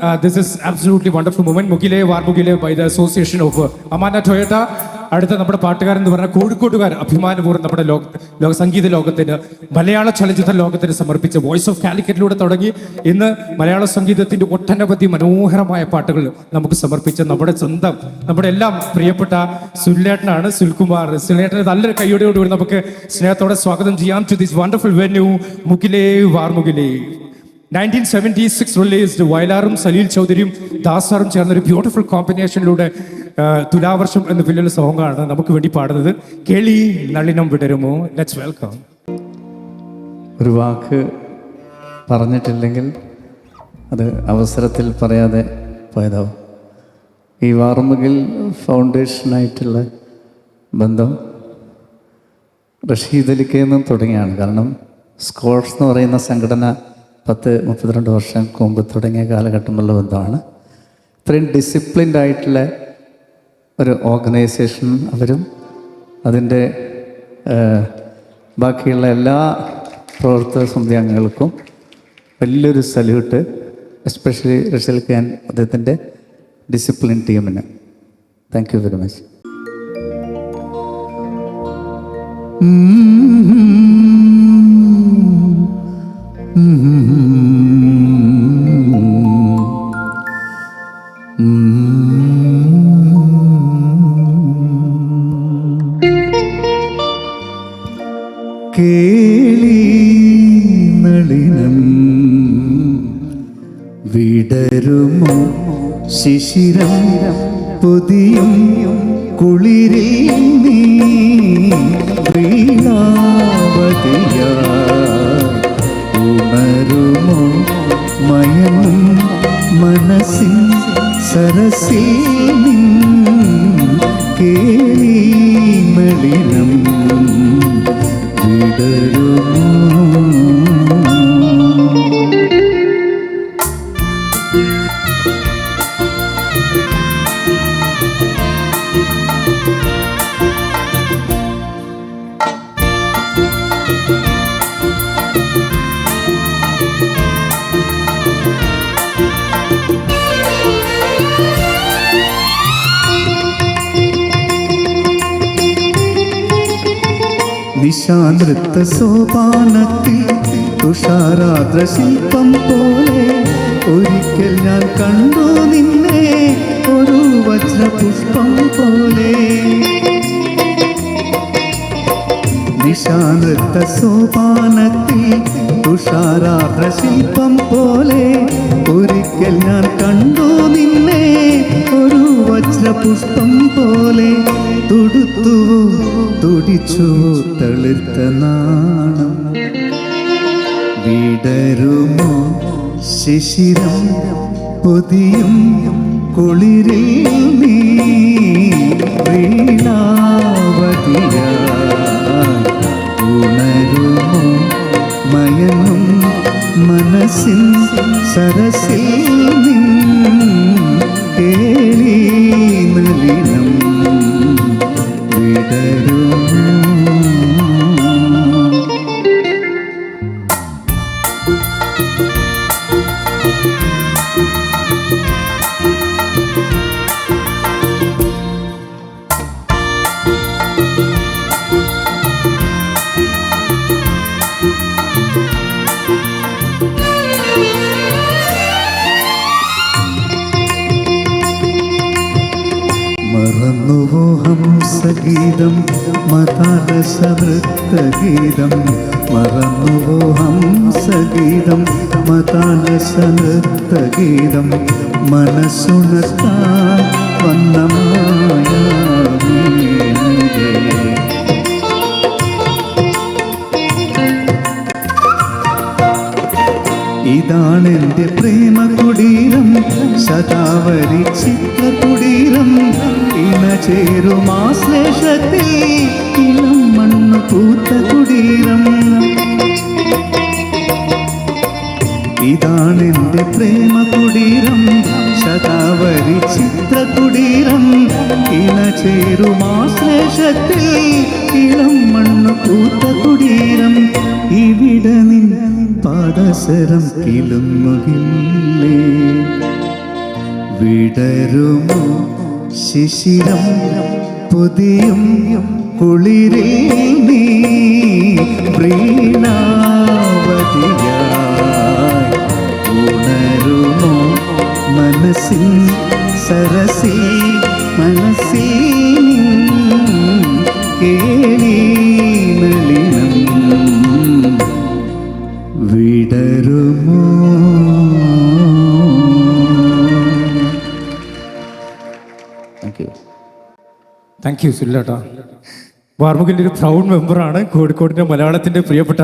uh, is is wonderful wonderful moment. Mugile Warmugile by the Association of uh, Amana അടുത്ത നമ്മുടെ പാട്ടുകാരൻ എന്ന് പറഞ്ഞാൽ കോഴിക്കോട്ടുകാർ അഭിമാനപൂർവം നമ്മുടെ ലോക ലോക സംഗീത ലോകത്തിന് മലയാള ചലച്ചിത്ര ലോകത്തിന് സമർപ്പിച്ച വോയിസ് ഓഫ് കാലിക്കറ്റിലൂടെ തുടങ്ങി. ഇന്ന് മലയാള സംഗീതത്തിന്റെ ഒട്ടനവധി മനോഹരമായ പാട്ടുകൾ നമുക്ക് സമർപ്പിച്ച നമ്മുടെ സ്വന്തം നമ്മുടെ എല്ലാം പ്രിയപ്പെട്ട സുല്ലേട്ടനാണ് സുൽകുമാർ. സുല്ലേട്ടനെ നല്ലൊരു കൈയോടെയോടുകൂടി നമുക്ക് സ്നേഹത്തോടെ സ്വാഗതം ചെയ്യാം ടു ദിസ് വണ്ടർഫുൾ വെന്യൂ മുകിലേ വാർമുകിലേ നയന്റീൻ സെവന്റി സിക്സ് റിലീസ്ഡ് വയലാറും സലീൽ ചൗധരിയും ദാസാറും ചേർന്ന ഒരു ബ്യൂട്ടിഫുൾ കോമ്പിനേഷനിലൂടെ തുലാവർഷം എന്ന വലിയൊരു സോങ്ങാണ് നമുക്ക് വേണ്ടി പാടുന്നത്. കേളി നളിനം വിടരുമോ? ലെറ്റ്സ് വെൽക്കം ഒരു വാക്ക് പറഞ്ഞിട്ടില്ലെങ്കിൽ അത് അവസരത്തിൽ പറയാതെ പോയതാവും. ഈ വാർമുകിൽ ഫൗണ്ടേഷനായിട്ടുള്ള ബന്ധം റഷീദ് അലിക്കയിൽ നിന്നും തുടങ്ങിയാണ്. കാരണം സ്കോട്സ് എന്ന് പറയുന്ന സംഘടന പത്ത് മുപ്പത്തിരണ്ട് വർഷം മുമ്പ് തുടങ്ങിയ കാലഘട്ടമുള്ള ബന്ധമാണ്. ഇത്രയും ഡിസിപ്ലിൻഡ് ആയിട്ടുള്ള ഒരു ഓർഗനൈസേഷൻ അവരും അതിന്റെ ബാക്കിയുള്ള എല്ലാ പ്രവർത്തക സമിതി അംഗങ്ങൾക്കും വലിയൊരു സല്യൂട്ട് എസ്പെഷ്യലി റഷൽ ഖാൻ അദ്ദേഹത്തിന്റെ ഡിസിപ്ലിൻ ടീമിന് താങ്ക് യു വെരി മച്ച് കേളി നളിനം. വിടരുമോ ശിശിരം? പുതിയും കുളിരിൽ നീ വീണാവതിയായി ഉണരുമോ മയമും മനസ്സിൻ സരസിൽ കേളി നളിനം. വിടരുമോ നിശാനൃത്ത സോപാനത്തിൽ തുഷാരാദ്ര ശില്പം പോലെ ഒരിക്കൽ ഞാൻ കണ്ടു നിന്നെ ഒരു വജ്രപുഷ്പം പോലെ. നിശാനൃത്ത സോപാനത്തിൽ തുഷാരാദ്ര ശില്പം പോലെ ഒരിക്കൽ ഞാൻ കണ്ടു നിന്നെ വജ്രപുഷ്പം പോലെ തുടുത്തുവോ തുടിച്ചുവോ തളിർത്ത നാണം. വിടരുമോ ശിശിരം പൊതിയും കുളിരിൽ നീ ഉണരുമോ മയനും മനസ്സിൻ സരസിൽ നിൻ ഹംസഗീതം മതാലസനൃത്തഗീതം മറന്നുവോ ഹംസഗീതം മതാലസനൃത്തഗീതം മനസ്സുണർത്താൻ വന്ന ഇതാണെന്റെ പ്രേമ കുടീരം ശതാവരി ചിത്ര കുടീരം ഇണ ചേരുമാശ്ലേഷത്തിൽ ഇളം മണ്ണു പൂത്ത കുടീരം. ഇതാണെന്റെ പ്രേമ കുടീരം ശതാവരി ചിത്ര കുടീരം ഇണ ചേരുമാശ്ലേഷത്തിൽ ഇളം മണ്ണു പൂത്ത കുടീരം. ഇവിടെ നിൻ പാദസരം കിളുങ്ങുകില്ലേ വിടരുമോ ശിശിരം പുതിയും കുളിരിൽ നീ. മനസ്സിൻ സരസി മനസ്സി താങ്ക് യു സുല്ലേട്ടാ വാർമുകിന്റെ ഒരു പ്രൗഡ് മെമ്പറാണ് കോഴിക്കോടിന്റെ മലയാളത്തിന്റെ പ്രിയപ്പെട്ട